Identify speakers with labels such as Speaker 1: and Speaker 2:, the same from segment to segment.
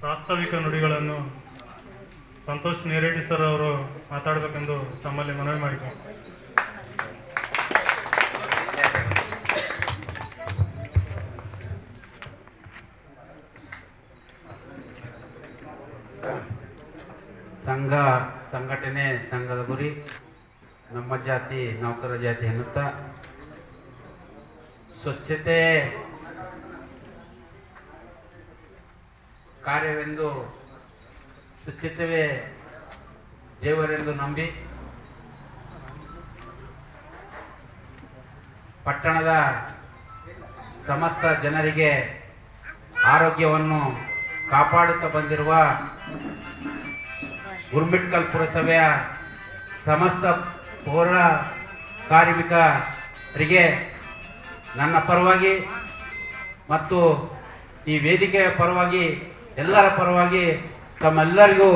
Speaker 1: ಪ್ರಾಸ್ತಾವಿಕ ನುಡಿಗಳನ್ನು ಸಂತೋಷ್ ನೇರೇಡಿ ಸರ್ ಅವರು ಮಾತಾಡಬೇಕೆಂದು ತಮ್ಮಲ್ಲಿ ಮನವಿ ಮಾಡಿಕೊಂಡು
Speaker 2: ಸಂಘ ಸಂಘಟನೆ ಸಂಘದ ಗುರಿ. ನಮ್ಮ ಜಾತಿ, ನೌಕರ ಜಾತಿ ಎನ್ನುತ್ತಾ? ಸ್ವಚ್ಛತೆ ಕಾರ್ಯವೆಂದು ಸ್ವಚ್ಛತೆಯೇ ದೇವರೆಂದು ನಂಬಿ ಪಟ್ಟಣದ ಸಮಸ್ತ ಜನರಿಗೆ ಆರೋಗ್ಯವನ್ನು ಕಾಪಾಡುತ್ತಾ ಬಂದಿರುವ ಗುರ್ಮಿಟ್ಕಲ್ ಪುರಸಭೆಯ ಸಮಸ್ತ ಪೌರ ಕಾರ್ಮಿಕರಿಗೆ ನನ್ನ ಪರವಾಗಿ ಮತ್ತು ಈ ವೇದಿಕೆಯ ಪರವಾಗಿ, ಎಲ್ಲರ ಪರವಾಗಿ ತಮ್ಮೆಲ್ಲರಿಗೂ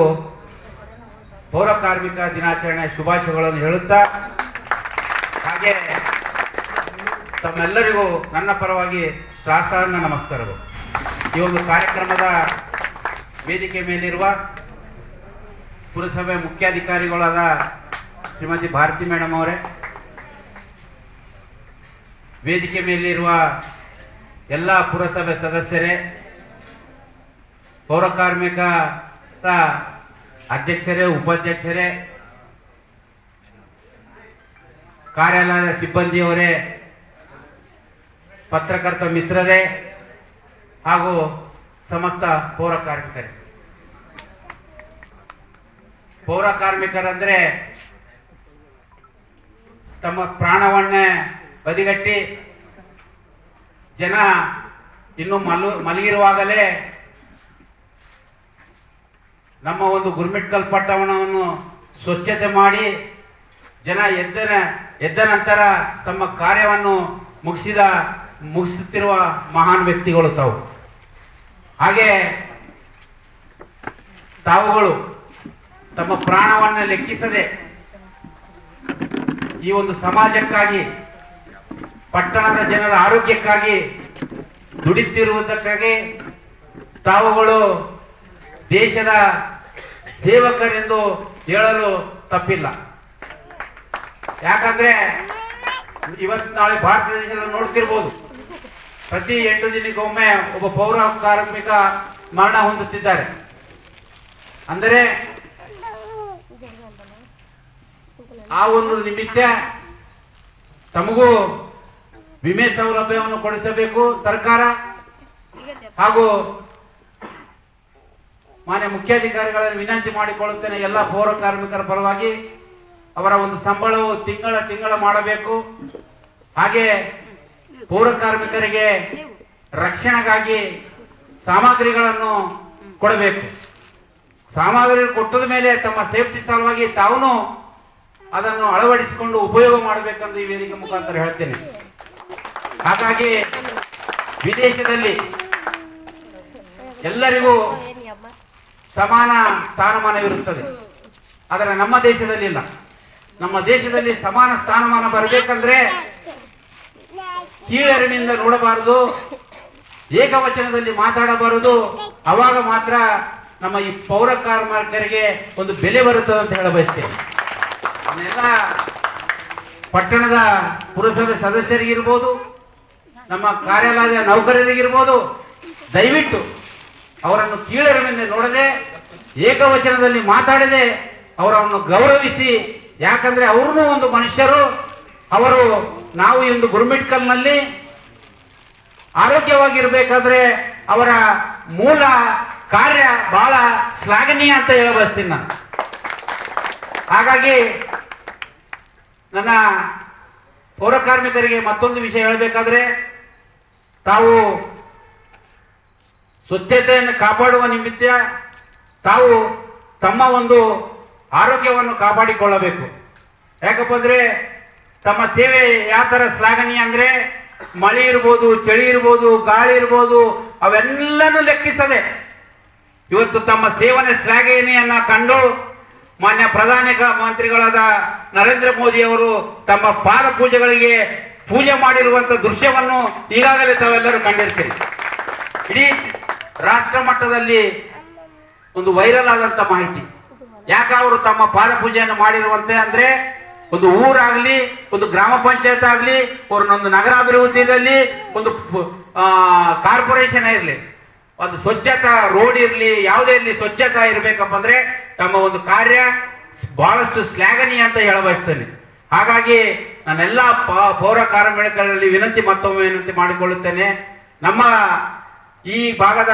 Speaker 2: ಪೌರ ಕಾರ್ಮಿಕ ದಿನಾಚರಣೆ ಶುಭಾಶಯಗಳನ್ನು ಹೇಳುತ್ತಾ, ಹಾಗೆ ತಮ್ಮೆಲ್ಲರಿಗೂ ನನ್ನ ಪರವಾಗಿ ಶಾಸ್ತ್ರಾಂಗ ನಮಸ್ಕಾರಗಳು. ಈ ಒಂದು ಕಾರ್ಯಕ್ರಮದ ವೇದಿಕೆ ಮೇಲಿರುವ ಪುರಸಭೆ ಮುಖ್ಯಾಧಿಕಾರಿಗಳಾದ ಶ್ರೀಮತಿ ಭಾರತಿ ಮೇಡಮ್ ಅವರೇ, ವೇದಿಕೆ ಮೇಲಿರುವ ಎಲ್ಲ ಪುರಸಭೆ ಸದಸ್ಯರೇ ಪೌರ ಕಾರ್ಮಿಕರ ಅಧ್ಯಕ್ಷರೇ, ಉಪಾಧ್ಯಕ್ಷರೇ, ಕಾರ್ಯಾಲಯದ ಸಿಬ್ಬಂದಿಯವರೇ, ಪತ್ರಕರ್ತ ಮಿತ್ರರೇ ಹಾಗೂ ಸಮಸ್ತ ಪೌರ ಕಾರ್ಮಿಕರೇ ಪೌರ ಕಾರ್ಮಿಕರಂದ್ರೆ ತಮ್ಮ ಪ್ರಾಣವನ್ನೇ ಬದಿಗಟ್ಟಿ ಜನ ಇನ್ನು ಮಲು ಮಲಗಿರುವಾಗಲೇ ನಮ್ಮ ಒಂದು ಗುರ್ಮಿಟ್ಕಲ್ ಪಟ್ಟಣವನ್ನು ಸ್ವಚ್ಛತೆ ಮಾಡಿ ಜನ ಎದ್ದ ಎದ್ದ ನಂತರ ತಮ್ಮ ಕಾರ್ಯವನ್ನು ಮುಗಿಸಿದ, ಮುಗಿಸುತ್ತಿರುವ ಮಹಾನ್ ವ್ಯಕ್ತಿಗಳು ತಾವು. ಹಾಗೆ ತಾವುಗಳು ತಮ್ಮ ಪ್ರಾಣವನ್ನು ಲೆಕ್ಕಿಸದೆ ಈ ಒಂದು ಸಮಾಜಕ್ಕಾಗಿ, ಪಟ್ಟಣದ ಜನರ ಆರೋಗ್ಯಕ್ಕಾಗಿ ದುಡಿತಿರುವುದಕ್ಕಾಗಿ ತಾವುಗಳು ದೇಶದ ಸೇವಕರೆಂದು ಹೇಳಲು ತಪ್ಪಿಲ್ಲ. ಯಾಕಂದ್ರೆ ಇವತ್ತು ನಾಳೆ ಭಾರತ ದೇಶ ನೋಡ್ತಿರ್ಬೋದು. ಪ್ರತಿ ಎಂಟು ದಿನಕ್ಕೊಮ್ಮೆ ಒಬ್ಬ ಪೌರ ಕಾರ್ಮಿಕ ಮರಣ ಹೊಂದುತ್ತಿದ್ದಾರೆ. ಅಂದರೆ ಆ ಒಂದು ನಿಮಿತ್ತ ತಮಗೂ ವಿಮೆ ಸೌಲಭ್ಯವನ್ನು ಕೊಡಿಸಬೇಕು ಸರ್ಕಾರ. ಹಾಗೂ ಮಾನ್ಯ ಮುಖ್ಯಾಧಿಕಾರಿಗಳನ್ನು ವಿನಂತಿ ಮಾಡಿಕೊಳ್ಳುತ್ತೇನೆ ಎಲ್ಲ ಪೌರ ಕಾರ್ಮಿಕರ ಪರವಾಗಿ ಅವರ ಒಂದು ಸಂಬಳವು ತಿಂಗಳ ತಿಂಗಳ ಮಾಡಬೇಕು. ಹಾಗೆ ಪೌರ ಕಾರ್ಮಿಕರಿಗೆ ರಕ್ಷಣೆಗಾಗಿ ಸಾಮಗ್ರಿಗಳನ್ನು ಕೊಡಬೇಕು. ಸಾಮಗ್ರಿ ಕೊಟ್ಟದ ಮೇಲೆ ತಮ್ಮ ಸೇಫ್ಟಿ ಸಲುವಾಗಿ ತಾವು ಅದನ್ನು ಅಳವಡಿಸಿಕೊಂಡು ಉಪಯೋಗ ಮಾಡಬೇಕಂದು ಈ ವೇದಿಕೆ ಮುಖಾಂತರ ಹೇಳ್ತೇನೆ. ಹಾಗಾಗಿ ವಿದೇಶದಲ್ಲಿ ಎಲ್ಲರಿಗೂ ಸಮಾನ ಸ್ಥಾನಮಾನವಿರುತ್ತದೆ. ಆದರೆ ನಮ್ಮ ದೇಶದಲ್ಲಿ ಇಲ್ಲ. ನಮ್ಮ ದೇಶದಲ್ಲಿ ಸಮಾನ ಸ್ಥಾನಮಾನ ಬರಬೇಕಂದ್ರೆ ಕೀಳರಿನಿಂದ ನೋಡಬಾರದು, ಏಕವಚನದಲ್ಲಿ ಮಾತಾಡಬಾರದು. ಅವಾಗ ಮಾತ್ರ ನಮ್ಮ ಈ ಪೌರ ಕಾರ್ಮಿಕರಿಗೆ ಒಂದು ಬೆಲೆ ಬರುತ್ತದೆ ಅಂತ ಹೇಳ ಬಯಸ್ತೇನೆ ಅದನ್ನೆಲ್ಲ ಪಟ್ಟಣದ ಪುರಸಭೆ ಸದಸ್ಯರಿಗಿರ್ಬೋದು, ನಮ್ಮ ಕಾರ್ಯಾಲಯದ ನೌಕರರಿಗಿರ್ಬೋದು, ದಯವಿಟ್ಟು ಅವರನ್ನು ಕೀಳರಿಮೆಂದು ನೋಡದೆ, ಏಕವಚನದಲ್ಲಿ ಮಾತಾಡದೆ ಅವರನ್ನು ಗೌರವಿಸಿ, ಯಾಕಂದರೆ ಅವ್ರನ್ನೂ ಒಂದು ಮನುಷ್ಯರು, ಅವರು ನಾವು ಇಂದು ಗುರುಮಿಟ್ಕಲ್ನಲ್ಲಿ ಆರೋಗ್ಯವಾಗಿರಬೇಕಾದ್ರೆ ಅವರ ಮೂಲ ಕಾರ್ಯ ಬಹಳ ಶ್ಲಾಘನೀಯ ಅಂತ ಹೇಳಬಯಸ್ತೀನಿ ನಾನು. ಹಾಗಾಗಿ ನನ್ನ ಪೌರಕಾರ್ಮಿಕರಿಗೆ ಮತ್ತೊಂದು ವಿಷಯ ಹೇಳಬೇಕಾದ್ರೆ, ತಾವು ಸ್ವಚ್ಛತೆಯನ್ನು ಕಾಪಾಡುವ ನಿಮಿತ್ತ ತಾವು ತಮ್ಮ ಒಂದು ಆರೋಗ್ಯವನ್ನು ಕಾಪಾಡಿಕೊಳ್ಳಬೇಕು. ಯಾಕಪ್ಪ ಅಂದರೆ, ತಮ್ಮ ಸೇವೆ ಯಾವ ಥರ ಶ್ಲಾಘನೀಯ ಅಂದ್ರೆ, ಮಳೆ ಇರ್ಬೋದು, ಚಳಿ ಇರ್ಬೋದು, ಗಾಳಿ ಇರ್ಬೋದು, ಅವೆಲ್ಲನೂ ಲೆಕ್ಕಿಸದೆ ಇವತ್ತು ತಮ್ಮ ಸೇವನೆ ಶ್ಲಾಘನೀಯನ್ನ ಕಂಡು ಮಾನ್ಯ ಪ್ರಧಾನ ಮಂತ್ರಿಗಳಾದ ನರೇಂದ್ರ ಮೋದಿ ಅವರು ತಮ್ಮ ಪಾದ ಪೂಜೆಗಳಿಗೆ ಪೂಜೆ ಮಾಡಿರುವಂಥ ದೃಶ್ಯವನ್ನು ಈಗಾಗಲೇ ತಾವೆಲ್ಲರೂ ಕಂಡಿರ್ತೀರಿ. ಇಡೀ ರಾಷ್ಟ್ರ ಮಟ್ಟದಲ್ಲಿ ಒಂದು ವೈರಲ್ ಆದಂಥ ಮಾಹಿತಿ. ಯಾಕೆ ಅವರು ತಮ್ಮ ಪಾದ ಪೂಜೆಯನ್ನು ಮಾಡಿರುವಂತೆ ಅಂದ್ರೆ ಒಂದು ಊರಾಗಲಿ, ಒಂದು ಗ್ರಾಮ ಪಂಚಾಯತ್ ಆಗಲಿ ಅವ್ರನ್ನೊಂದು ನಗರಾಭಿವೃದ್ಧಿಯಲ್ಲಿ ಒಂದು ಕಾರ್ಪೊರೇಷನ್ ಇರಲಿ. ಒಂದು ಸ್ವಚ್ಛತಾ ರೋಡ್ ಇರಲಿ, ಯಾವುದೇ ಇರಲಿ ಸ್ವಚ್ಛತಾ ಇರಬೇಕಪ್ಪ ಅಂದ್ರೆ ತಮ್ಮ ಒಂದು ಕಾರ್ಯ ಬಹಳಷ್ಟು ಶ್ಲಾಘನೀಯ ಅಂತ ಹೇಳ ಬಯಸ್ತೇನೆ ಹಾಗಾಗಿ ನಾನೆಲ್ಲ ಪೌರ ಕಾರ್ಮಿಕರಲ್ಲಿ ವಿನಂತಿ, ಮತ್ತೊಮ್ಮೆ ವಿನಂತಿ ಮಾಡಿಕೊಳ್ಳುತ್ತೇನೆ. ನಮ್ಮ ಈ ಭಾಗದ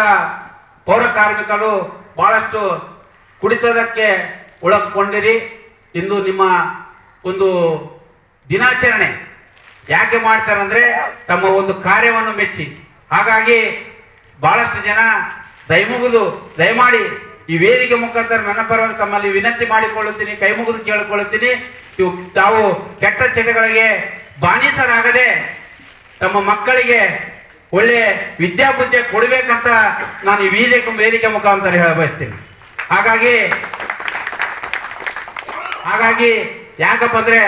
Speaker 2: ಪೌರ ಕಾರ್ಮಿಕರು ಬಹಳಷ್ಟು ಕುಡಿತದಕ್ಕೆ ಒಳಗೊಂಡಿರಿ. ಇಂದು ನಿಮ್ಮ ಒಂದು ದಿನಾಚರಣೆ ಯಾಕೆ ಮಾಡ್ತಾರಂದ್ರೆ ತಮ್ಮ ಒಂದು ಕಾರ್ಯವನ್ನು ಮೆಚ್ಚಿ. ಹಾಗಾಗಿ ಭಾಳಷ್ಟು ಜನ ದಯಮುಗಿದು, ದಯಮಾಡಿ ಈ ವೇದಿಕೆ ಮುಖಾಂತರ ನನ್ನ ಪರವಾಗಿ ತಮ್ಮಲ್ಲಿ ವಿನಂತಿ ಮಾಡಿಕೊಳ್ಳುತ್ತೀನಿ, ಕೈ ಮುಗಿದು ಕೇಳಿಕೊಳ್ಳುತ್ತೀನಿ. ಇವು ತಾವು ಕೆಟ್ಟ ಚಟಗಳಿಗೆ ಬಾನಿಸರಾಗದೆ ತಮ್ಮ ಮಕ್ಕಳಿಗೆ ಒಳ್ಳೆ ವಿದ್ಯಾಬುದ್ಧಿ ಕೊಡಬೇಕಂತ ನಾನು ಈ ವೇದಿಕೆ ವೇದಿಕೆ ಮುಖಾಂತರ ಹೇಳ ಬಯಸ್ತೀನಿ. ಹಾಗಾಗಿ ಹಾಗಾಗಿ ಯಾಕಪ್ಪ ಅಂದ್ರೆ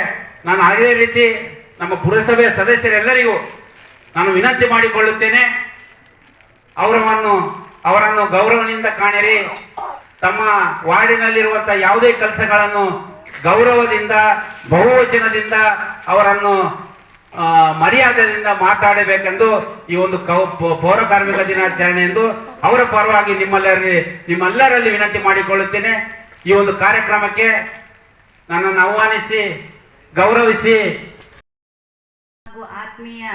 Speaker 2: ನಾನು ಅದೇ ರೀತಿ ನಮ್ಮ ಪುರಸಭೆ ಸದಸ್ಯರೆಲ್ಲರಿಗೂ ನಾನು ವಿನಂತಿ ಮಾಡಿಕೊಳ್ಳುತ್ತೇನೆ. ಅವರನ್ನು ಅವರನ್ನು ಗೌರವದಿಂದ ಕಾಣಿರಿ. ತಮ್ಮ ವಾರ್ಡಿನಲ್ಲಿರುವಂಥ ಯಾವುದೇ ಕೆಲಸಗಳನ್ನು ಗೌರವದಿಂದ, ಬಹುವಚನದಿಂದ ಅವರನ್ನು ಮರ್ಯಾದೆಯಿಂದ ಮಾತಾಡಬೇಕೆಂದು ಈ ಒಂದು ಕೌ ಪೌರ ಕಾರ್ಮಿಕ ದಿನಾಚರಣೆ ಎಂದು ಅವರ ಪರವಾಗಿ ನಿಮ್ಮೆಲ್ಲರಲ್ಲಿ ನಿಮ್ಮೆಲ್ಲರಲ್ಲಿ ವಿನಂತಿ ಮಾಡಿಕೊಳ್ಳುತ್ತೇನೆ. ಈ ಒಂದು ಕಾರ್ಯಕ್ರಮಕ್ಕೆ ನನ್ನನ್ನು ಆಹ್ವಾನಿಸಿ, ಗೌರವಿಸಿ.
Speaker 3: ಹಾಗೂ ಆತ್ಮೀಯ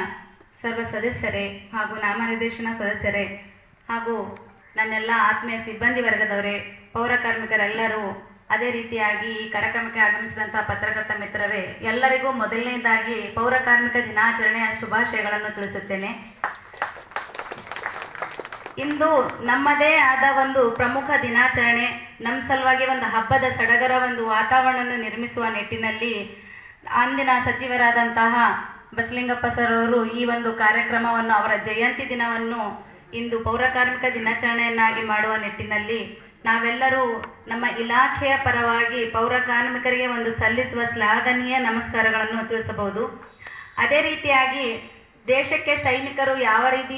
Speaker 3: ಸರ್ವ ಸದಸ್ಯರೇ ಹಾಗೂ ನಾಮನಿರ್ದೇಶನ ಸದಸ್ಯರೇ ಹಾಗೂ ನನ್ನೆಲ್ಲ ಆತ್ಮೀಯ ಸಿಬ್ಬಂದಿ ವರ್ಗದವರೇ, ಪೌರ ಕಾರ್ಮಿಕರೆಲ್ಲರೂ ಅದೇ ರೀತಿಯಾಗಿ ಈ ಕಾರ್ಯಕ್ರಮಕ್ಕೆ ಆಗಮಿಸಿದಂಥ ಪತ್ರಕರ್ತ ಮಿತ್ರರೇ, ಎಲ್ಲರಿಗೂ ಮೊದಲನೇದಾಗಿ ಪೌರ ಕಾರ್ಮಿಕ ದಿನಾಚರಣೆಯ ಶುಭಾಶಯಗಳನ್ನು ತಿಳಿಸುತ್ತೇನೆ. ಇಂದು ನಮ್ಮದೇ ಆದ ಒಂದು ಪ್ರಮುಖ ದಿನಾಚರಣೆ ನಮ್ಮ ಸಲುವಾಗಿ ಒಂದು ಹಬ್ಬದ ಸಡಗರ ಒಂದು ವಾತಾವರಣವನ್ನು ನಿರ್ಮಿಸುವ ನಿಟ್ಟಿನಲ್ಲಿ ಅಂದಿನ ಸಚಿವರಾದಂತಹ ಬಸಲಿಂಗಪ್ಪ ಸರ್ ಅವರು ಈ ಒಂದು ಕಾರ್ಯಕ್ರಮವನ್ನು ಅವರ ಜಯಂತಿ ದಿನವನ್ನು ಇಂದು ಪೌರಕಾರ್ಮಿಕ ದಿನಾಚರಣೆಯನ್ನಾಗಿ ಮಾಡುವ ನಿಟ್ಟಿನಲ್ಲಿ ನಾವೆಲ್ಲರೂ ನಮ್ಮ ಇಲಾಖೆಯ ಪರವಾಗಿ ಪೌರ ಕಾರ್ಮಿಕರಿಗೆ ಒಂದು ಸಲ್ಲಿಸುವ ಶ್ಲಾಘನೀಯ ನಮಸ್ಕಾರಗಳನ್ನು ತಿಳಿಸಬಹುದು. ಅದೇ ರೀತಿಯಾಗಿ ದೇಶಕ್ಕೆ ಸೈನಿಕರು ಯಾವ ರೀತಿ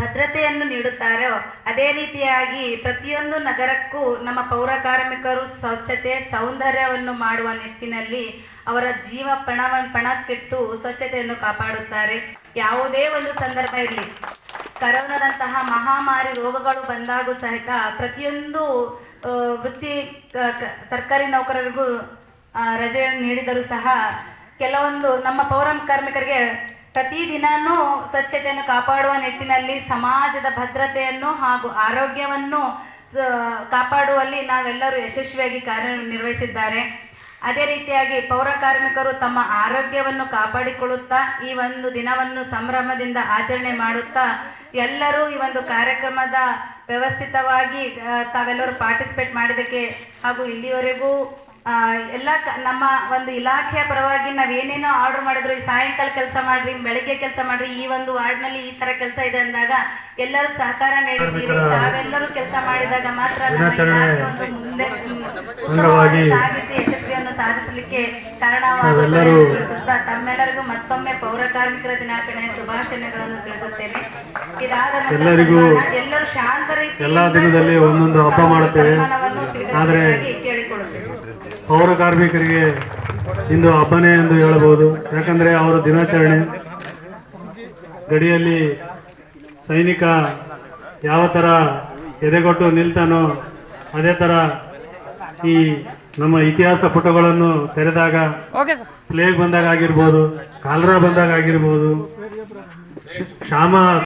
Speaker 3: ಭದ್ರತೆಯನ್ನು ನೀಡುತ್ತಾರೋ, ಅದೇ ರೀತಿಯಾಗಿ ಪ್ರತಿಯೊಂದು ನಗರಕ್ಕೂ ನಮ್ಮ ಪೌರ ಕಾರ್ಮಿಕರು ಸ್ವಚ್ಛತೆ, ಸೌಂದರ್ಯವನ್ನು ಮಾಡುವ ನಿಟ್ಟಿನಲ್ಲಿ ಅವರ ಜೀವ ಪಣ ಪಣಕ್ಕಿಟ್ಟು ಸ್ವಚ್ಛತೆಯನ್ನು ಕಾಪಾಡುತ್ತಾರೆ. ಯಾವುದೇ ಒಂದು ಸಂದರ್ಭ ಇರಲಿ. ಕರೋನಾದಂತಹ ಮಹಾಮಾರಿ ರೋಗಗಳು ಬಂದಾಗೂ ಸಹಿತ ಪ್ರತಿಯೊಂದು ವೃತ್ತಿ ಸರ್ಕಾರಿ ನೌಕರರಿಗೂ ರಜೆಯನ್ನು ನೀಡಿದರೂ ಸಹ ಕೆಲವೊಂದು ನಮ್ಮ ಪೌರ ಕಾರ್ಮಿಕರಿಗೆ ಪ್ರತಿದಿನವೂ ಸ್ವಚ್ಛತೆಯನ್ನು ಕಾಪಾಡುವ ನಿಟ್ಟಿನಲ್ಲಿ ಸಮಾಜದ ಭದ್ರತೆಯನ್ನು ಹಾಗೂ ಆರೋಗ್ಯವನ್ನು ಕಾಪಾಡುವಲ್ಲಿ ನಾವೆಲ್ಲರೂ ಯಶಸ್ವಿಯಾಗಿ ಕಾರ್ಯನಿರ್ವಹಿಸಿದ್ದಾರೆ. ಅದೇ ರೀತಿಯಾಗಿ ಪೌರ ಕಾರ್ಮಿಕರು ತಮ್ಮ ಆರೋಗ್ಯವನ್ನು ಕಾಪಾಡಿಕೊಳ್ಳುತ್ತಾ, ಈ ಒಂದು ದಿನವನ್ನು ಸಂಭ್ರಮದಿಂದ ಆಚರಣೆ ಮಾಡುತ್ತಾ ಎಲ್ಲರೂ ಈ ಒಂದು ಕಾರ್ಯಕ್ರಮದ ವ್ಯವಸ್ಥಿತವಾಗಿ ತಾವೆಲ್ಲರೂ ಪಾರ್ಟಿಸಿಪೇಟ್ ಮಾಡಿದ್ದಕ್ಕೆ ಹಾಗೂ ಇಲ್ಲಿವರೆಗೂ ಎಲ್ಲ ನಮ್ಮ ಒಂದು ಇಲಾಖೆಯ ಪರವಾಗಿ ನಾವೇನೇನೋ ಆರ್ಡರ್ ಮಾಡಿದ್ರು ಈ ಸಾಯಂಕಾಲ ಕೆಲಸ ಮಾಡ್ರಿ ಬೆಳಗ್ಗೆ ಕೆಲಸ ಮಾಡ್ರಿ ಈ ಒಂದು ವಾರ್ಡ್ನಲ್ಲಿ ಈ ತರ ಕೆಲಸ ಇದೆ ಅಂದಾಗ ಎಲ್ಲರೂ ಸಹಕಾರ ನೀಡಿದ್ದೀರಿ. ತಾವೆಲ್ಲರೂ ಕೆಲಸ ಮಾಡಿದಾಗ ಮಾತ್ರ ನಮ್ಮ ಇಲಾಖೆ ಒಂದು ಮುಂದೆ ಸಾಗಿಸಿ ಸಾಧಿಸಲಿಕ್ಕೆ ಕಾರಣವಾಗುತ್ತದೆ ತಮ್ಮೆಲ್ಲರಿಗೂ ಮತ್ತೊಮ್ಮೆ ಪೌರ ಕಾರ್ಮಿಕರ ದಿನಾಚರಣೆಯ ಶುಭಾಶಯಗಳನ್ನು ತಿಳಿಸುತ್ತೇನೆ. ಇದಾದ
Speaker 1: ಎಲ್ಲರಿಗೂ
Speaker 3: ಎಲ್ಲರೂ ಶಾಂತ ರೀತಿ
Speaker 1: ಎಲ್ಲಾ ದಿನದಲ್ಲಿ ಒಂದೊಂದು ಹಬ್ಬ ಮಾಡುತ್ತೇವೆ. ಆದರೆ ಪೌರ ಕಾರ್ಮಿಕರಿಗೆ ಇಂದು ಹಬ್ಬನೇ ಎಂದು ಹೇಳಬಹುದು. ಯಾಕಂದರೆ ಅವರ ದಿನಾಚರಣೆ ಗಡಿಯಲ್ಲಿ ಸೈನಿಕ ಯಾವ ಥರ ಎದೆಗೊಟ್ಟು ನಿಲ್ತಾನೋ ಅದೇ ಥರ ಈ ನಮ್ಮ ಇತಿಹಾಸ ಪುಟಗಳನ್ನು ತೆರೆದಾಗ ಪ್ಲೇಗ್ ಬಂದಾಗ ಆಗಿರ್ಬೋದು ಕಾಲರಾ ಬಂದಾಗ ಆಗಿರ್ಬೋದು ಕ್ಷಾಮ